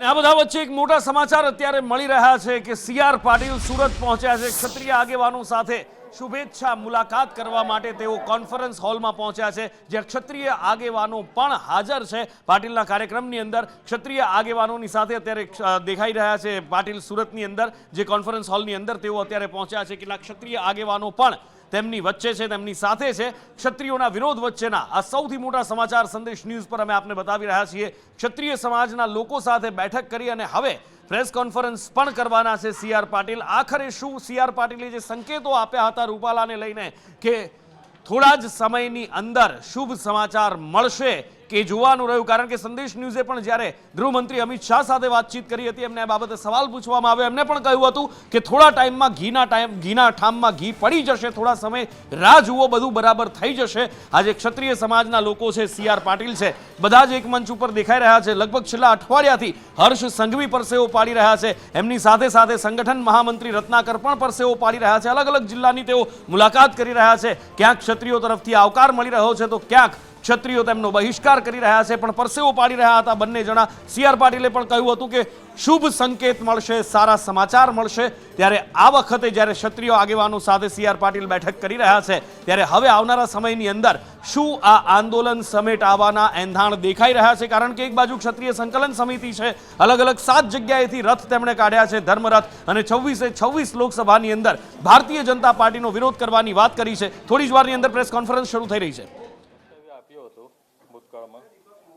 આ બધા વચ્ચે એક મોટા સમાચાર અત્યારે મળી રહ્યા છે કે સી આર પાટીલ સુરત પહોંચ્યા છે. ક્ષત્રિય આગેવાનો સાથે શુભેચ્છા મુલાકાત કરવા માટે તેઓ કોન્ફરન્સ હોલમાં પહોંચ્યા છે, જ્યાં ક્ષત્રિય આગેવાનો પણ હાજર છે. પાટીલના કાર્યક્રમની અંદર ક્ષત્રિય આગેવાનોની સાથે અત્યારે દેખાઈ રહ્યા છે પાટીલ સુરતની અંદર, જે કોન્ફરન્સ હોલની અંદર તેઓ અત્યારે પહોંચ્યા છે. કેટલાક ક્ષત્રિય આગેવાનો પણ તેમની વચ્ચે છે, તેમની સાથે છે. ક્ષત્રિયોના વિરોધ વચ્ચેના આ સૌથી મોટા સમાચાર સંદેશ ન્યૂઝ પર અમે આપને બતાવી રહ્યા છીએ. ક્ષત્રિય સમાજના લોકો સાથે બેઠક કરી અને હવે પ્રેસ કોન્ફરન્સ પણ કરવાના છે સી પાટીલ. આખરે શું સી આર પાટીલે જે સંકેતો આપ્યા હતા રૂપાલાને લઈને કે થોડા જ સમયની અંદર શુભ સમાચાર મળશે કે જોવાનું રહ્યું, કારણ કે સંદેશ ન્યૂઝે પણ જ્યારે ગૃહમંત્રી અમિત શાહ સાથે વાતચીત કરી હતી, એમને આ બાબતે સવાલ પૂછવામાં આવ્યો. એમને પણ કહ્યું હતું કે થોડા ટાઈમમાં ઘીના ટાઈમ, ઘીના ઠામમાં ઘી પડી જશે, થોડા સમય રાહ જુઓ, બધું બરાબર થઈ જશે. આજે ક્ષત્રિય સમાજના લોકો છે, સી આર પાટીલ છે, બધા જ એક મંચ ઉપર દેખાઈ રહ્યા છે. લગભગ છેલ્લા અઠવાડિયાથી હર્ષ સંઘવી પરસેવો પાડી રહ્યા છે. એમની સાથે સાથે સંગઠન મહામંત્રી રત્નાકર પણ પરસેવો પાડી રહ્યા છે. અલગ અલગ જિલ્લાની તેઓ મુલાકાત કરી રહ્યા છે. ક્યાંક ક્ષત્રિયો તરફથી આવકાર મળી રહ્યો છે, તો ક્યાંક ક્ષત્રિયો તેમનો બહિષ્કાર કરી રહ્યા છે, પણ પરસેવો પાડી રહ્યા હતા. બંને જણા સી આર પાટીલે પણ કહ્યું હતું કે શુભ સંકેત મળશે, સારા સમાચાર મળશે. ત્યારે આ વખતે જ્યારે ક્ષત્રિયો આગેવાનો સાથે સી આર પાટીલ બેઠક કરી રહ્યા છે, ત્યારે હવે આવનારા સમયની અંદર શું આ આંદોલન સમેટ આવવાના એંધાણ દેખાઈ રહ્યા છે? કારણ કે એક બાજુ ક્ષત્રિય સંકલન સમિતિ છે અલગ અલગ સાત જગ્યાએથી રથ તેમણે કાઢ્યા છે, ધર્મરથ અને છવ્વીસે છવ્વીસ લોકસભાની અંદર ભારતીય જનતા પાર્ટીનો વિરોધ કરવાની વાત કરી છે. થોડી જ વારની અંદર પ્રેસ કોન્ફરન્સ શરૂ થઈ રહી છે વક્તવ્ય આપ્યું હતું ભૂતકાળમાં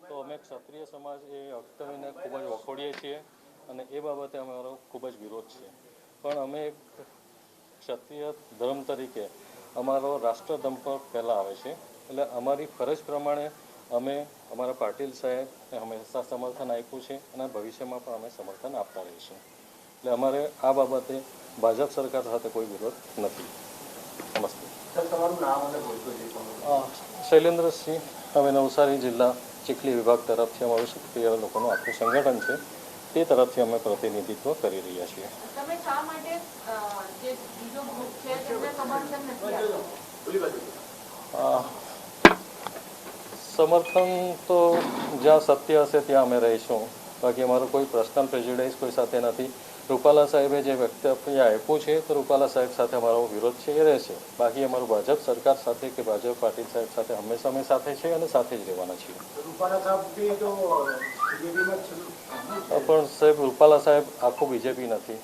તો અમે ક્ષત્રિય સમાજ એ વક્તવ્યને ખૂબ જ વખોડીએ છીએ અને એ બાબતે અમારો ખૂબ જ વિરોધ છે. પણ અમે એક ક્ષત્રિય ધર્મ તરીકે અમારો રાષ્ટ્રધર્મ પર પહેલાં આવે છે. એટલે અમારી ફરજ પ્રમાણે અમે અમારા પાટીલ સાહેબને હંમેશા સમર્થન આપ્યું છે અને ભવિષ્યમાં પણ અમે સમર્થન આપતા રહીશું એટલે અમારે આ બાબતે ભાજપ સરકાર સાથે કોઈ વિરોધ નથી. નમસ્તે. શૈલેન્દ્રસિંહ અમે નવસારી જિલ્લા ચીખલી વિભાગ તરફથી અમારું સક્રિય લોકોનું આખું સંગઠન છે તે તરફથી અમે પ્રતિનિધિત્વ કરી રહ્યા છીએ. સમર્થન તો જ્યાં સત્ય હશે ત્યાં અમે રહીશું. બાકી અમારો કોઈ પર્સનલ પ્રેજ્યુડાઇઝ કોઈ સાથે નથી. રૂપાલા સાહેબે જે વક્તવ્ય આપ્યું છે તો રૂપાલા સાહેબ સાથે અમારો વિરોધ છે એ રહેશે. બાકી અમારું ભાજપ સરકાર સાથે કે ભાજપ પાટીલ સાહેબ સાથે હંમેશા અમે સાથે છે અને સાથે જ રહેવાના છીએ. પણ સાહેબ રૂપાલા સાહેબ આખું બીજેપી નથી.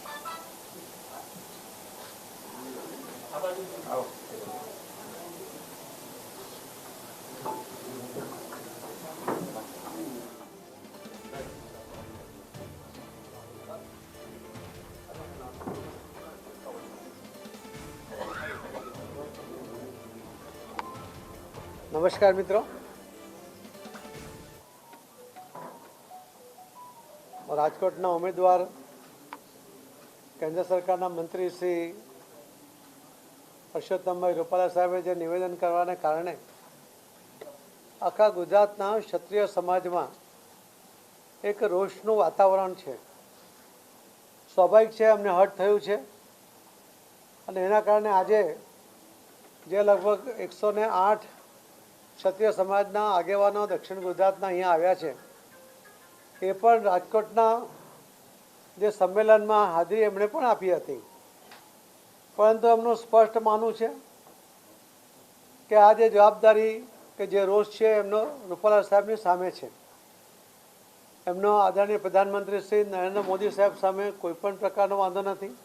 નમસ્કાર મિત્રો. રાજકોટના ઉમેદવાર કેન્દ્ર સરકારના મંત્રી શ્રી પરસોત્તમભાઈ રૂપાલા સાહેબે જે નિવેદન કરવાને કારણે આખા ગુજરાતના ક્ષત્રિય સમાજમાં એક રોષનું વાતાવરણ છે. સ્વાભાવિક છે, અમને હર્ટ થયું છે. અને એના કારણે આજે જે લગભગ એકસો ને આઠ ક્ષત્રિય સમાજના આગેવાનો દક્ષિણ ગુજરાતના અહીંયા આવ્યા છે. એ પણ રાજકોટના જે સંમેલનમાં હાજરી એમણે પણ આપી હતી. પરંતુ એમનું સ્પષ્ટ માનવું છે કે આ જે જવાબદારી કે જે રોષ છે એમનો રૂપાલા સાહેબની સામે છે. એમનો આદરણીય પ્રધાનમંત્રી શ્રી નરેન્દ્ર મોદી સાહેબ સામે કોઈ પણ પ્રકારનો વાંધો નથી.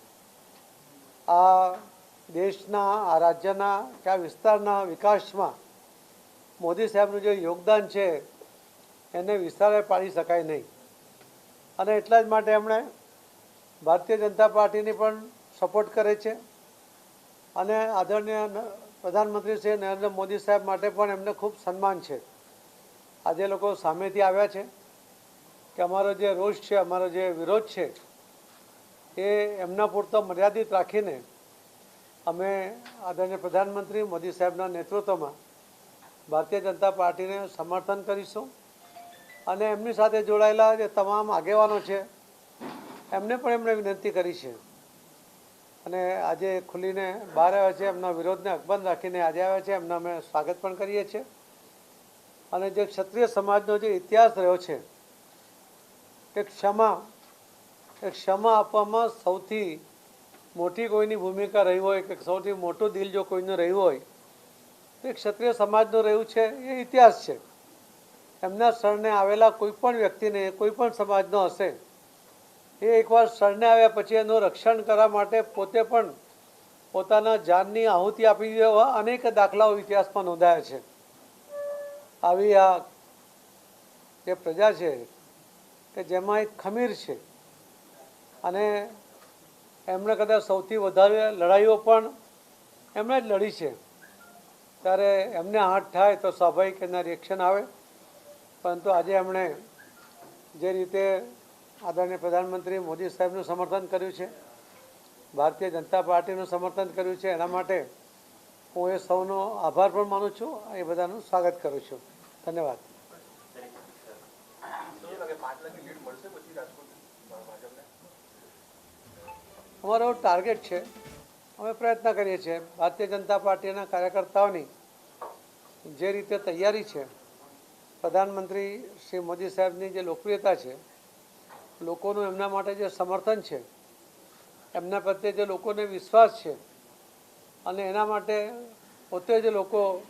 આ દેશના, આ રાજ્યના કે આ વિસ્તારના વિકાસમાં મોદી સાહેબનું જે યોગદાન છે, એને વિસ્તારે પાડી શકાય નહીં. અને એટલા જ માટે એમણે ભારતીય જનતા પાર્ટીની પણ સપોર્ટ કરે છે. અને આદરણીય પ્રધાનમંત્રી શ્રી નરેન્દ્ર મોદી સાહેબ માટે પણ એમને ખૂબ સન્માન છે. આજે લોકો સામેથી આવ્યા છે કે અમારો જે રોષ છે, અમારો જે વિરોધ છે, એ એમના પૂરતો મર્યાદિત રાખીને અમે આદરણીય પ્રધાનમંત્રી મોદી સાહેબના નેતૃત્વમાં ભારતીય જનતા પાર્ટીને સમર્થન કરીશું. અને એમની સાથે જોડાયેલા જે તમામ આગેવાનો છે, એમને પણ એમણે વિનંતી કરી છે. અને આજે ખુલીને બહાર આવ્યા છે, એમના વિરોધને અકબંધ રાખીને આજે આવ્યા છે, એમના અમે સ્વાગત પણ કરીએ છીએ. અને જે ક્ષત્રિય સમાજનો જે ઇતિહાસ રહ્યો છે એક ક્ષમા એક ક્ષમા આપવામાં સૌથી મોટી કોઈની ભૂમિકા રહી હોય કે સૌથી મોટું દિલ જો કોઈનું રહ્યું હોય એક ક્ષત્રિય સમાજનું રહ્યું છે, એ ઇતિહાસ છે. એમના શરણે આવેલા કોઈ પણ વ્યક્તિને, કોઈ પણ સમાજનો હશે, એ એકવાર શરણે આવ્યા પછી એનું રક્ષણ કરવા માટે પોતે પણ પોતાના જાનની આહુતિ આપી દેવા અનેક દાખલાઓ ઇતિહાસમાં નોંધાયા છે. આવી આ જે પ્રજા છે, કે જેમાં એક ખમીર છે, અને એમણે કદાચ સૌથી વધારે લડાઈઓ પણ એમણે જ લડી છે. ત્યારે એમને હાથ થાય તો સ્વાભાવિક એના રિએક્શન આવે. પરંતુ આજે એમણે જે રીતે આદરણીય પ્રધાનમંત્રી મોદી સાહેબનું સમર્થન કર્યું છે, ભારતીય જનતા પાર્ટીનું સમર્થન કર્યું છે, એના માટે હું એ સૌનો આભાર પણ માનું છું, એ બધાનું સ્વાગત કરું છું. ધન્યવાદ. અમારો ટાર્ગેટ છે અમે પ્રયત્ન કરીએ છીએ. ભારતીય જનતા પાર્ટીના કાર્યકર્તાઓની જે રીતે તૈયારી છે, પ્રધાનમંત્રી શ્રી મોદી સાહેબની જે લોકપ્રિયતા છે, લોકોનું એમના માટે જે સમર્થન છે, એમના પ્રત્યે જે લોકોને વિશ્વાસ છે, અને એના માટે પોતે જે લોકો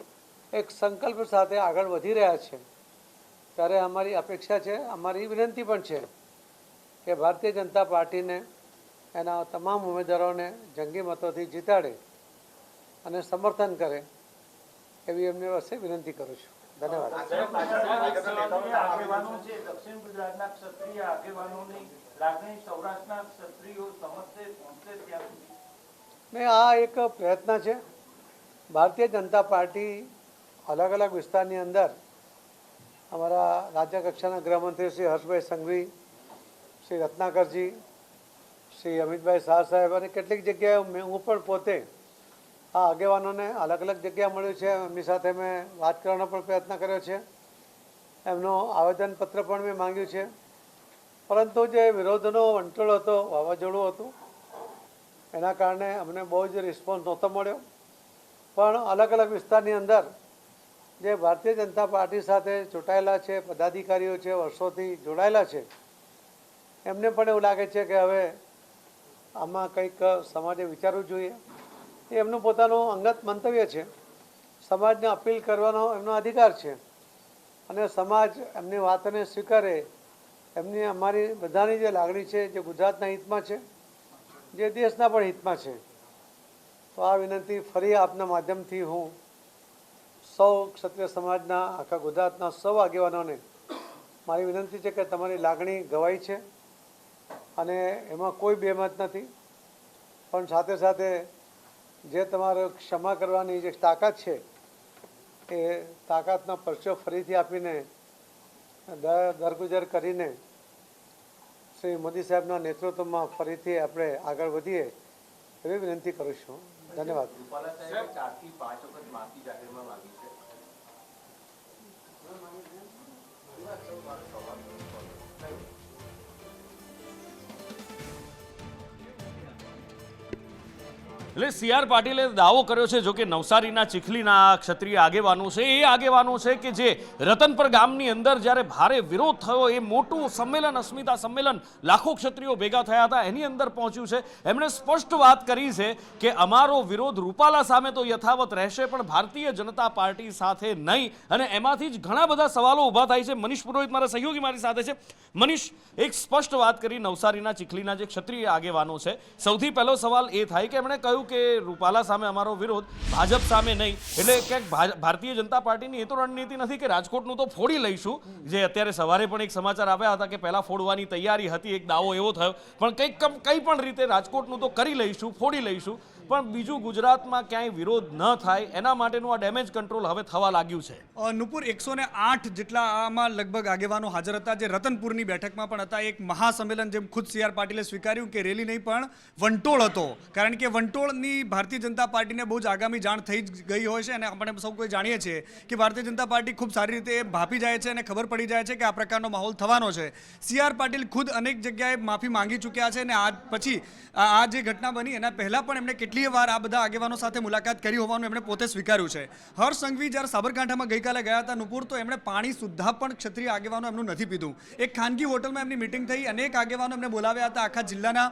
એક સંકલ્પ સાથે આગળ વધી રહ્યા છે. ત્યારે અમારી અપેક્ષા છે, અમારી વિનંતી પણ છે કે ભારતીય જનતા પાર્ટીને એના તમામ ઉમેદવારોને જંગી મતોથી જીતાડે અને સમર્થન કરે એવી એમની પાસે વિનંતી કરું છું. ધન્યવાદ. ને આ એક પ્રયત્ન છે. ભારતીય જનતા પાર્ટી અલગ અલગ વિસ્તારની અંદર અમારા રાજ્ય કક્ષાના ગૃહમંત્રી શ્રી હર્ષભાઈ સંઘવી, શ્રી રત્નાકરજી શ્રી અમિતભાઈ શાહ સાહેબ અને કેટલીક જગ્યાએ હું પણ પોતે આ આગેવાનોને અલગ અલગ જગ્યા મળ્યું છે. એમની સાથે મેં વાત કરવાનો પણ પ્રયત્ન કર્યો છે. એમનો આવેદનપત્ર પણ મેં માંગ્યું છે. પરંતુ જે વિરોધનો વંટોળ હતો, વાવાઝોડું હતું, એના કારણે અમને બહુ જ રિસ્પોન્સ નહોતો મળ્યો. પણ અલગ અલગ વિસ્તારની અંદર જે ભારતીય જનતા પાર્ટી સાથે ચૂંટાયેલા છે, પદાધિકારીઓ છે, વર્ષોથી જોડાયેલા છે, એમને પણ એવું લાગે છે કે હવે આમાં કંઈક સમાજે વિચારવું જોઈએ. એ એમનું પોતાનું અંગત મંતવ્ય છે. સમાજને અપીલ કરવાનો એમનો અધિકાર છે. અને સમાજ એમની વાતને સ્વીકારે. એમની અમારી બધાની જે લાગણી છે, જે ગુજરાતના હિતમાં છે, જે દેશના પણ હિતમાં છે. તો આ વિનંતી ફરી આપના માધ્યમથી હું સૌ ક્ષત્રિય સમાજના, આખા ગુજરાતના સૌ આગેવાનોને મારી વિનંતી છે કે તમારી લાગણી ગવાઈ છે. અને એમાં કોઈ બેમત નથી. પણ સાથે સાથે જે તમારે ક્ષમા કરવાની જે તાકાત છે એ તાકાતનો પરચો ફરીથી આપીને દરગુજર કરીને શ્રી મોદી સાહેબના નેતૃત્વમાં ફરીથી આપણે આગળ વધીએ એવી વિનંતી કરું છું. ધન્યવાદ. Thank સાહેબે એટલે સી આર પાટીલે દાવો કર્યો છે, જો કે નવસારીના ચીખલીના ક્ષત્રિય આગેવાનો છે, એ આગેવાનો છે કે જે રતનપર ગામની અંદર જ્યારે ભારે વિરોધ થયો, એ મોટું સંમેલન, અસ્મિતા સંમેલન, લાખો ક્ષત્રિયો ભેગા થયા હતા, એની અંદર પહોંચ્યું છે. એમણે સ્પષ્ટ વાત કરી છે કે અમારો વિરોધ રૂપાલા સામે તો યથાવત રહેશે, પણ ભારતીય જનતા પાર્ટી સાથે નહીં. અને એમાંથી જ ઘણા બધા સવાલો ઊભા થાય છે. મનીષ પુરોહિત મારા સહયોગી મારી સાથે છે. મનીષ, એક સ્પષ્ટ વાત કરી. નવસારીના ચીખલીના જે ક્ષત્રિય આગેવાનો છે, સૌથી પહેલો સવાલ એ થાય કે એમણે કહ્યું કે રૂપાલા સામે અમારો વિરોધ, ભાજપ સામે નહીં. એટલે ક્યાંક ભારતીય જનતા પાર્ટીની એ તો રણનીતિ નથી કે રાજકોટનું તો ફોડી લઈશું. જે અત્યારે સવારે પણ એક સમાચાર આવ્યા હતા કે પહેલા ફોડવાની તૈયારી હતી, એક દાવો એવો થયો. પણ કંઈક કંઈ પણ રીતે રાજકોટનું તો કરી લઈશું, ફોડી લઈશું. પણ બીજું ગુજરાતમાં ક્યાંય વિરોધ ન થાય, એના માટેનું આ ડેમેજ કંટ્રોલ હવે થવા લાગ્યું છે. નુપુર, એકસો ને આઠ જેટલા આમાં લગભગ આગેવાનો હાજર હતા, જે રતનપુરની બેઠકમાં પણ હતા. એક મહાસંમેલન જેમ ખુદ સી આર પાટીલે સ્વીકાર્યું કે રેલી નહીં, પણ વંટોળ હતો. કારણ કે વંટોળની ભારતીય જનતા પાર્ટીને બહુ જ આગામી જાણ થઈ ગઈ હોય છે અને આપણે સૌ કોઈ જાણીએ છીએ કે ભારતીય જનતા પાર્ટી ખૂબ સારી રીતે ભાપી જાય છે અને ખબર પડી જાય છે કે આ પ્રકારનો માહોલ થવાનો છે. સી આર પાટીલ ખુદ અનેક જગ્યાએ માફી માંગી ચૂક્યા છે અને આ પછી આ જે ઘટના બની, એના પહેલાં પણ એમણે કેટલી કેટલીય વાર આ બધા આગેવાનો સાથે મુલાકાત કરી હોવાનું એમણે પોતે સ્વીકાર્યું છે. હર્ષ સંઘવી જ્યારે સાબરકાંઠામાં ગઈકાલે ગયા હતા નુપુર, તો એમણે પાણી સુદ્ધા પણ ક્ષત્રિય આગેવાનો એમનું નથી પીધું. એક ખાનગી હોટલમાં એમની મિટિંગ થઈ, અનેક આગેવાનો એમને બોલાવ્યા હતા આખા જિલ્લાના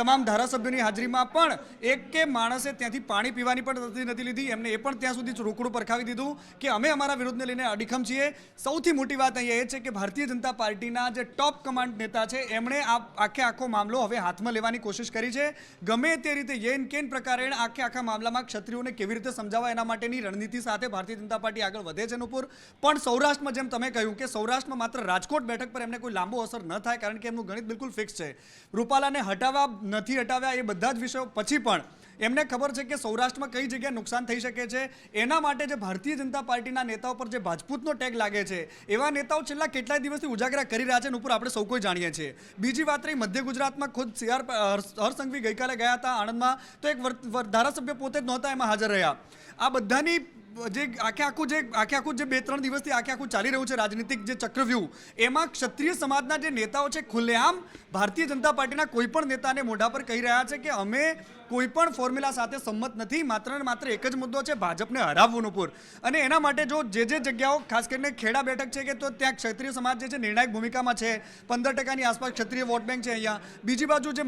તમામ ધારાસભ્યોની હાજરીમાં, પણ એક કે માણસે ત્યાંથી પાણી પીવાની પણ તસ્દી નથી લીધી. એમને એ પણ ત્યાં સુધી રોકડું પરખાવી દીધું કે અમે અમારા વિરોધને લઈને અડીખમ છીએ. સૌથી મોટી વાત અહીંયા એ છે કે ભારતીય જનતા પાર્ટીના જે ટોપ કમાન્ડ નેતા છે, એમણે આ આખે આખો મામલો હવે હાથમાં લેવાની કોશિશ કરી છે. ગમે તે રીતે યેન કેન પ્રકારે આખે આખા મામલામાં ક્ષત્રિયોને કેવી રીતે સમજાવવા એના માટેની રણનીતિ સાથે ભારતીય જનતા પાર્ટી આગળ વધે છે નુપુર પણ સૌરાષ્ટ્રમાં જેમ તમે કહ્યું કે સૌરાષ્ટ્રમાં માત્ર રાજકોટ બેઠક પર એમને કોઈ લાંબો અસર ન થાય, કારણ કે એમનું ગણિત બિલકુલ ફિક્સ છે. રૂપાલાને હટાવવા, નથી હટાવ્યા એ બધા જ વિષયો પછી પણ એમને ખબર છે કે સૌરાષ્ટ્રમાં કઈ જગ્યાએ નુકસાન થઈ શકે છે? એના માટે જે ભારતીય જનતા પાર્ટીના નેતાઓ પર જે ભાજપૂતનો ટેગ લાગે છે, એવા નેતાઓ છેલ્લા કેટલાય દિવસથી ઉજાગરા કરી રહ્યા છે ઉપર આપણે સૌ કોઈ જાણીએ છીએ. બીજી વાત રહી, મધ્ય ગુજરાતમાં ખુદ સીઆર હરસંઘવી ગઈકાલે ગયા હતા આણંદમાં, તો એક ધારાસભ્ય પોતે જ નહોતા એમાં હાજર રહ્યા. આ બધાની જે આખે આખું જે, આખે આખું જે બે, ત્રણ દિવસથી આખે આખું ચાલી રહ્યું છે રાજનીતિક જે ચક્રવ્યૂહ, એમાં ક્ષત્રિય સમાજના જે નેતાઓ છે, ખુલ્લેઆમ ભારતીય જનતા પાર્ટીના કોઈ પણ નેતાને મોઢા પર કહી રહ્યા છે કે અમે કોઈ પણ ફોર્મ્યુલા સાથે સંમત નથી, માત્ર ને માત્ર એક જ મુદ્દો છે ભાજપને હરાવવું પૂર. અને એના માટે જો જે જે જગ્યાઓ, ખાસ કરીને ખેડા બેઠક છે કે તો ત્યાં ક્ષત્રિય સમાજ જે છે નિર્ણાયક ભૂમિકામાં છે, પંદર ટકાની આસપાસ ક્ષત્રિય વોટ બેંક છે અહીંયા. બીજી બાજુ જે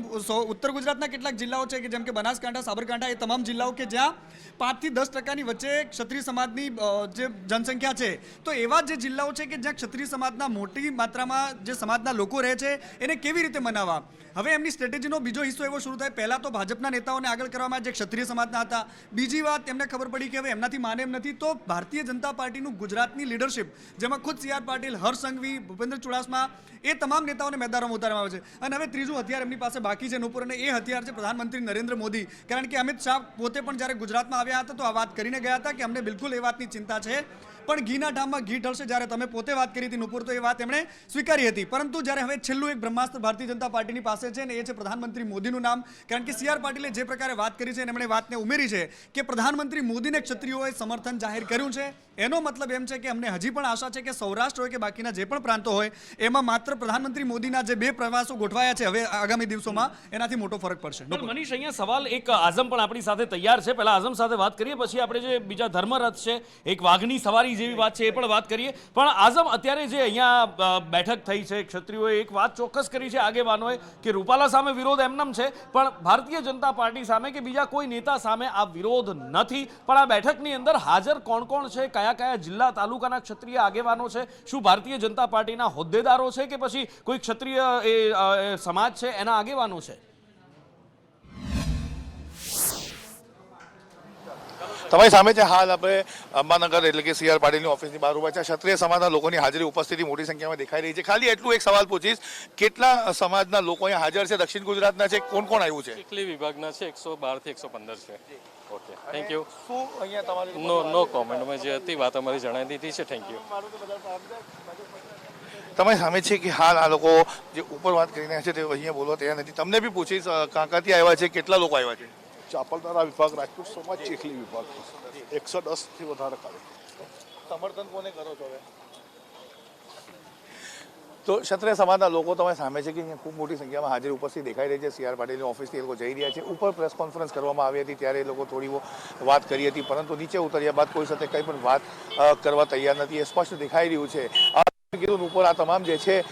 ઉત્તર ગુજરાતના કેટલાક જિલ્લાઓ છે કે જેમ કે બનાસકાંઠા, સાબરકાંઠા, એ તમામ જિલ્લાઓ કે જ્યાં પાંચથી દસ ટકાની વચ્ચે ક્ષત્રિય સમાજની જે જનસંખ્યા છે, તો એવા જે જિલ્લાઓ છે કે જ્યાં ક્ષત્રિય સમાજના મોટી માત્રામાં જે સમાજના લોકો રહે છે, એને કેવી રીતે મનાવવા? હવે એમની સ્ટ્રેટેજીનો બીજો હિસ્સો એવો શરૂ થાય, પહેલાં તો ભાજપના નેતાઓને આગળ કરવામાં જે ક્ષત્રિય સમાજના હતા. બીજી વાત એમને ખબર પડી કે હવે એમનાથી માને એમ નથી. તો ભારતીય જનતા પાર્ટીનું ગુજરાતની લીડરશિપ જેમાં ખુદ સી આર પાટીલ, હર્ષ સંઘવી, ભૂપેન્દ્ર ચુડાસમા, એ તમામ નેતાઓને મેદાનમાં ઉતારવામાં આવે છે. અને હવે ત્રીજું હથિયાર એમની પાસે બાકી છે નુપુર અને એ હથિયાર છે પ્રધાનમંત્રી નરેન્દ્ર મોદી. કારણ કે અમિત શાહ પોતે પણ જ્યારે ગુજરાતમાં આવ્યા હતા તો આ વાત કરીને ગયા હતા કે અમને બિલકુલ એ વાતની ચિંતા છે. પણ ઘીના ઠામમાં ઘી ઢળશે. જ્યારે તમે પોતે વાત કરી હતી નુપુર, તો એ વાત એમણે સ્વીકારી હતી. પરંતુ જ્યારે હવે છેલ્લું એક બ્રહ્માસ્ત્ર ભારતીય જનતા પાર્ટીની પાસે છે ને એ છે પ્રધાનમંત્રી મોદીનું નામ, કારણ કે સી આર પાટીલે જે પ્રકારે વાત કરી છે એમણે વાતને ઉમેરી છે કે પ્રધાનમંત્રી મોદીને ક્ષત્રિયોએ સમર્થન જાહેર કર્યું છે. એનો મતલબ એમ છે કે અમને હજી પણ આશા છે કે સૌરાષ્ટ્ર હોય કે બાકીના જે પણ પ્રાંતો હોય એમાં માત્ર પ્રધાનમંત્રી મોદીના જે બે પ્રવાસો ગોઠવાયા છે હવે આગામી દિવસોમાં એનાથી મોટો ફરક પડશે. મનીષ અહીંયા સવાલ એક આઝમ પણ આપણી સાથે તૈયાર છે. પહેલા આઝમ સાથે વાત કરીએ પછી આપણે જે બીજા ધર્મરથ છે એક વાઘની સવારી જેવી વાત છે એ પણ વાત કરીએ. પણ આઝમ અત્યારે જે અહીંયા બેઠક થઈ છે ક્ષત્રિયોએ એક વાત ચોક્કસ કરી છે આગેવાનોએ કે રૂપાલા સામે વિરોધ એમનેમ છે પણ ભારતીય જનતા પાર્ટી સામે કે બીજા કોઈ નેતા સામે આ વિરોધ નથી. પણ આ બેઠકની અંદર હાજર કોણ કોણ છે કયા કયા જિલ્લા તાલુકાના ક્ષત્રિય આગેવાનો છે? શું ભારતીય જનતા પાર્ટીના હોદ્દેદારો છે કે પછી કોઈ ક્ષત્રિય એ સમાજ છે? એના આગેવાનો છે? તમારી સામે છે હાલ આપણે અંબાનગર એટલે કે સીઆર પાટીલની ઓફિસની બહાર ઊભા છે. ક્ષત્રિય સમાજના લોકોની હાજરી ઉપસ્થિતિ મોટી સંખ્યામાં દેખાઈ રહી છે. ખાલી એટલું એક સવાલ પૂછીશ કેટલા સમાજના લોકો અહીંયા હાજર છે? દક્ષિણ ગુજરાતના છે? કોણ કોણ આવ્યું છે? ચીખલી વિભાગના છે? એકસો બારથી એકસો પંદર છે. ઓકે થેન્ક યુ શું અહીંયા તમારી નો નો કોમેન્ટમાં જે હતી વાત અમારી જણાવી દીધી છે. થેન્ક યુ તમે સામે છે કે હાલ આ લોકો જે ઉપર વાત કરીને રહ્યા છે તે અહીંયા બોલવા તૈયાર નથી. તમને બી પૂછીશ કાંકાથી આવ્યા છે કેટલા લોકો આવ્યા છે? ચાપલતારા વિભાગ રાજકોટ સમાજ ચીખલી વિભાગ. એકસો દસથી વધારે કરે સમર્થન કોને કરો છો હવે? તો ક્ષત્રિય સમાજના લોકો તમારી સામે છે કે ખૂબ મોટી સંખ્યામાં હાજરી ઉપસ્થિત દેખાઈ રહી છે. સીઆર પાટીલની ઓફિસથી એ લોકો જઈ રહ્યા છે. ઉપર પ્રેસ કોન્ફરન્સ કરવામાં આવી હતી ત્યારે એ લોકો થોડી વાત કરી હતી, પરંતુ નીચે ઉતર્યા બાદ કોઈ સાથે કંઈ પણ વાત કરવા તૈયાર નથી. એ સ્પષ્ટ દેખાઈ રહ્યું છે. કીધું નુપુર આ તમામ જે છે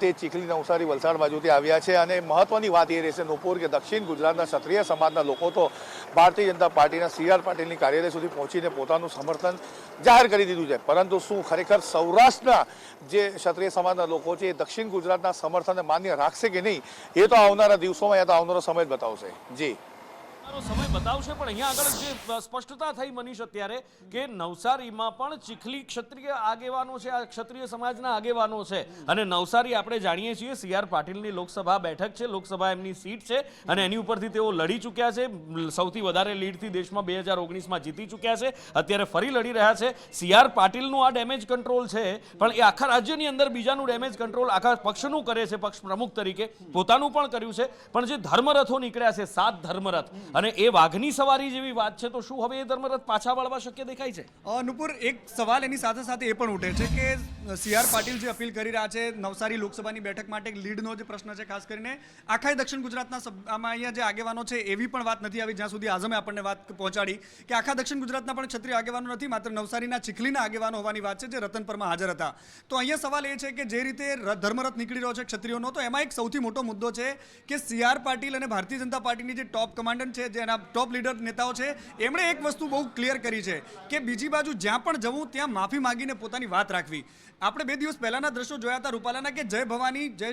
તે ચીખલી નવસારી વલસાડ બાજુથી આવ્યા છે અને મહત્વની વાત એ રહેશે નુપુર કે દક્ષિણ ગુજરાતના ક્ષત્રિય સમાજના લોકો તો ભારતીય જનતા પાર્ટીના સી આર પાટીલની કાર્યાલય સુધી પહોંચીને પોતાનું સમર્થન જાહેર કરી દીધું છે. પરંતુ શું ખરેખર સૌરાષ્ટ્રના જે ક્ષત્રિય સમાજના લોકો છે, એ દક્ષિણ ગુજરાતના સમર્થનને માન્ય રાખશે કે નહીં, એ તો આવનારા દિવસોમાં યા તો આવનારો સમય જ બતાવશે. જી. સમય બતાવશે, પણ અહીંયા આગળ જે સ્પષ્ટતા થઈ મનીષ અત્યારે કે નવસારીમાં પણ ચીખલી ક્ષત્રિય આગેવાનો છે, આ ક્ષત્રિય સમાજના આગેવાનો છે. અને નવસારી આપણે જાણીએ છીએ, સી આર પાટીલની લોકસભા બેઠક છે, લોકસભા એમની સીટ છે, અને એની ઉપરથી તેઓ લડી ચૂક્યા છે સૌથી વધારે લીડથી દેશમાં બે હજાર ઓગણીસમાં જીતી ચૂક્યા છે, અત્યારે ફરી લડી રહ્યા છે. સી આર પાટીલનું આ ડેમેજ કંટ્રોલ છે, પણ એ આખા રાજ્યની અંદર બીજાનું ડેમેજ કંટ્રોલ આખા પક્ષનું કરે છે, પક્ષ પ્રમુખ તરીકે. પોતાનું પણ કર્યું છે, પણ જે ધર્મરથો નીકળ્યા છે, સાત ધર્મરથ. અને એ વાઘની સવારી જેવી વાત છે, તો શું હવે એ ધર્મરથ પાછા વળવા શક્ય દેખાય છે? નુપુર એક સવાલ એની સાથે સાથે એ પણ ઉઠે છે કે સી આર પાટીલ જે અપીલ કરી રહ્યા છે નવસારી લોકસભાની બેઠક માટે લીડનો જે પ્રશ્ન છે, ખાસ કરીને આખા દક્ષિણ ગુજરાતના આમાં અહીંયા જે આગેવાનો છે એવી પણ વાત નથી આવી, જ્યાં સુધી આઝમે આપણને વાત પહોંચાડી કે આખા દક્ષિણ ગુજરાતના પણ ક્ષત્રિય આગેવાનો નથી, માત્ર નવસારીના ચીખલીના આગેવાનો હોવાની વાત છે, જે રતનપરમાં હાજર હતા. તો અહીંયા સવાલ એ છે કે જે રીતે ધર્મરથ નીકળી રહ્યો છે ક્ષત્રિયોનો, તો એમાં એક સૌથી મોટો મુદ્દો છે કે સી આર પાટીલ અને ભારતીય જનતા પાર્ટીની જે ટોપ કમાન્ડન્ટ છે જેના ટોપ લીડર નેતાઓ છે, એમણે એક વસ્તુ બહુ ક્લિયર કરી છે કે બીજી બાજુ જ્યાં પણ જવું, ત્યાં માફી માંગીને પોતાની વાત રાખવી. આપણે બે દિવસ પહેલાના દ્રશ્યો જોયા હતા રૂપાલાના કે જય ભવાની, જય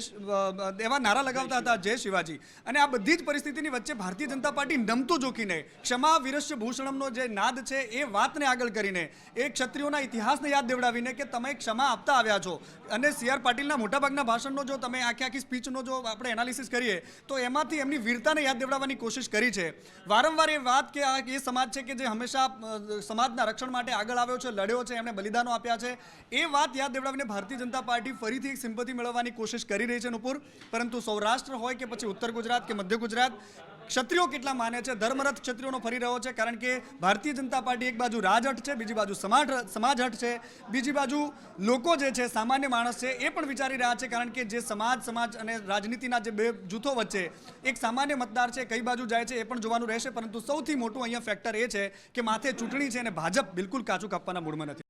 એવા નારા લગાવતા હતા જય શિવાજી. અને આ બધી જ પરિસ્થિતિની વચ્ચે ભારતીય જનતા પાર્ટી નમતું જોખીને, ક્ષમા વિરસ્ય ભૂષણમનો જે નાદ છે એ વાતને આગળ કરીને, એ ક્ષત્રિયોના ઇતિહાસને યાદ દેવડાવીને કે તમે ક્ષમા આપતા આવ્યા છો. અને સી આર પાટીલના મોટાભાગના ભાષણનો જો તમે આખી આખી સ્પીચનો જો આપણે એનાલિસિસ કરીએ, તો એમાંથી એમની વીરતાને યાદ દેવડાવવાની કોશિશ કરી છે. વારંવાર એ વાત કે આ એ સમાજ છે કે જે હંમેશા સમાજના રક્ષણ માટે આગળ આવ્યો છે, લડ્યો છે, એમણે બલિદાનો આપ્યા છે, એ વાત યાદ દેવડાવીને ભારતીય જનતા પાર્ટી ફરીથી એક સિમ્પતિ મેળવવાની કોશિશ કરી રહી છે નુપુર પરંતુ સૌરાષ્ટ્ર હોય કે પછી ઉત્તર ગુજરાત કે મધ્ય ગુજરાત, ક્ષત્રિયો કેટલા માને છે? ધર્મરથ ક્ષત્રિયોનો ફરી રહ્યો છે કારણ કે ભારતીય જનતા પાર્ટી એક બાજુ રાજહટ છે, બીજી બાજુ સમાજ સમાજહટ છે, બીજી બાજુ લોકો જે છે, સામાન્ય માણસ છે, એ પણ વિચારી રહ્યા છે કારણ કે જે સમાજ સમાજ અને રાજનીતિના જે બે જૂથો વચ્ચે એક સામાન્ય મતદાર છે, કઈ બાજુ જાય છે એ પણ જોવાનું રહેશે. પરંતુ સૌથી મોટું અહીંયા ફેક્ટર એ છે કે માથે ચૂંટણી છે અને ભાજપ બિલકુલ કાચું કાપવાના મૂડમાં નથી.